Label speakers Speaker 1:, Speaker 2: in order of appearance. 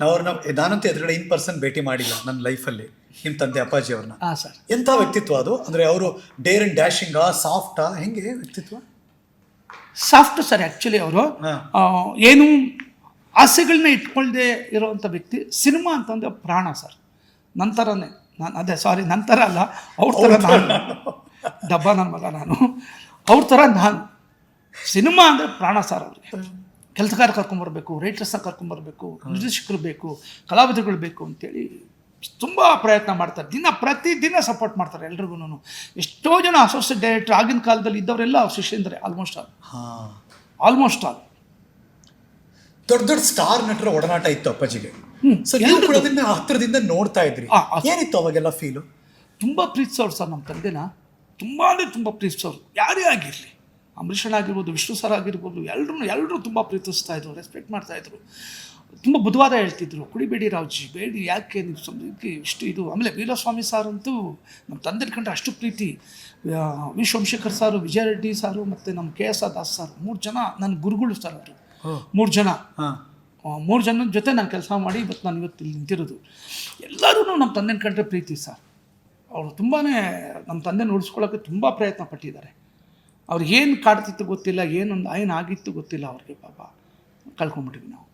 Speaker 1: ನಾವು ಅವ್ರನ್ನ ನಾನಂತೂ ಎದುರುಗಡೆ ಇನ್ ಪರ್ಸನ್ ಭೇಟಿ ಮಾಡಿಲ್ಲ ನನ್ನ ಲೈಫಲ್ಲಿ ನಿಮ್ಮ ತಂದೆ ಅಪ್ಪಾಜಿ ಅವ್ರನ್ನ.
Speaker 2: ಹಾಂ ಸರ್.
Speaker 1: ಎಂಥ ವ್ಯಕ್ತಿತ್ವ ಅದು? ಅಂದರೆ ಅವರು ಡೇರ್ ಅಂಡ್ ಆ ಸಾಫ್ಟಾ? ಹೆಂಗೆ ವ್ಯಕ್ತಿತ್ವ?
Speaker 2: ಸಾಫ್ಟ್ ಸರ್ ಆ್ಯಕ್ಚುಲಿ ಅವರು. ಏನು ಆಸೆಗಳನ್ನ ಇಟ್ಕೊಳ್ಳದೆ ಇರೋವಂಥ ವ್ಯಕ್ತಿ ಸಿನಿಮಾ ಅಂತಂದ್ರೆ ಪ್ರಾಣ ಸರ್. ನಂತರನೇ ನಾನು ಅದೇ ಸಾರಿ ನಂತರ ಅಲ್ಲ ಅವ್ರ ಥರ ನಾನು. ಡಬ್ಬ ನನ್ನ ಮಗ ನಾನು. ಅವ್ರ ಥರ ನಾನು. ಸಿನಿಮಾ ಅಂದರೆ ಪ್ರಾಣ ಸರ್ ಅವ್ರಿಗೆ. ಕೆಲಸಗಾರ ಕರ್ಕೊಂಬರ್ಬೇಕು ರೈಟರ್ಸ್ನ ಕರ್ಕೊಂಬರ್ಬೇಕು ನಿರ್ದೇಶಕರು ಬೇಕು ಕಲಾವಿದರುಗಳು ಬೇಕು ಅಂತೇಳಿ ತುಂಬ ಪ್ರಯತ್ನ ಮಾಡ್ತಾರೆ. ದಿನ ಪ್ರತಿದಿನ ಸಪೋರ್ಟ್ ಮಾಡ್ತಾರೆ ಎಲ್ರಿಗೂ ಎಷ್ಟೋ ಜನ ಅಸೋಸಿಯೇಟ್ ಡೈರೆಕ್ಟರ್ ಆಗಿನ ಕಾಲದಲ್ಲಿ ಇದ್ದವರೆಲ್ಲ ಶಿಷ್ಯಂದ್ರೆ ಆಲ್ಮೋಸ್ಟ್ ಆಲ್
Speaker 1: ಹಾಂ.
Speaker 2: ಆಲ್ಮೋಸ್ಟ್ ಆಲ್
Speaker 1: ದೊಡ್ಡ ದೊಡ್ಡ ಸ್ಟಾರ್ ನಟರ ಒಡನಾಟ ಇತ್ತು ಅಪ್ಪಾಜಿಗೆ. ಹತ್ತಿರದಿಂದ ನೋಡ್ತಾ ಇದ್ರಿ. ಏನಿತ್ತು ಅವಾಗೆಲ್ಲ ಫೀಲು
Speaker 2: ತುಂಬ ಪ್ರೀತಿಸೋರು ಸರ್ ನಮ್ಮ ತಂದೆನ. ತುಂಬ ಅಂದರೆ ತುಂಬ ಪ್ರೀತಿಸೋರು ಯಾರೇ ಆಗಿರಲಿ. ಅಂಬರೀಷಣ ಆಗಿರ್ಬೋದು ವಿಷ್ಣು ಸರ್ ಆಗಿರ್ಬೋದು ಎಲ್ಲರೂ ಎಲ್ಲರೂ ತುಂಬ ಪ್ರೀತಿಸ್ತಾ ಇದ್ರು ರೆಸ್ಪೆಕ್ಟ್ ಮಾಡ್ತಾ ಇದ್ರು. ತುಂಬ ಬುದ್ಧವಾದ ಹೇಳ್ತಿದ್ರು ಕುಡಿಬೇಡಿ ರಾವ್ಜಿ ಬೇಡಿ ಯಾಕೆ ನೀವು ಇಷ್ಟು ಇದು? ಆಮೇಲೆ ವೀರಸ್ವಾಮಿ ಸಾರ್ ಅಂತೂ ನಮ್ಮ ತಂದೆ ಕಂಡ್ರೆ ಅಷ್ಟು ಪ್ರೀತಿ. ವಿ ಸೋಮಶೇಖರ್ ಸಾರು ವಿಜಯ ರೆಡ್ಡಿ ಸಾರು ಮತ್ತು ನಮ್ಮ K S R Das sir ಮೂರು ಜನ ನನ್ನ ಗುರುಗಳು ಸರ್ ಅವರು. ಮೂರು ಜನ. ಮೂರು ಜನದ ಜೊತೆ ನಾನು ಕೆಲಸ ಮಾಡಿ ಇವತ್ತು ನಾನು ಇವತ್ತು ಇಲ್ಲಿ ನಿಂತಿರೋದು. ಎಲ್ಲರೂ ನಮ್ಮ ತಂದೆ ಕಂಡ್ರೆ ಪ್ರೀತಿ ಸರ್ ಅವರು ತುಂಬಾ ನಮ್ಮ ತಂದೆ ಉಳಿಸ್ಕೊಳ್ಳೋಕ್ಕೆ ತುಂಬ ಪ್ರಯತ್ನ ಪಟ್ಟಿದ್ದಾರೆ. ಅವ್ರಿಗೆ ಏನು ಕಾಡ್ತಿತ್ತು ಗೊತ್ತಿಲ್ಲ ಏನೊಂದು ಏನು ಆಗಿತ್ತು ಗೊತ್ತಿಲ್ಲ ಅವ್ರಿಗೆ ಪಾಪ. ಕಳ್ಕೊಂಬಿಟ್ಟಿವಿ ನಾವು.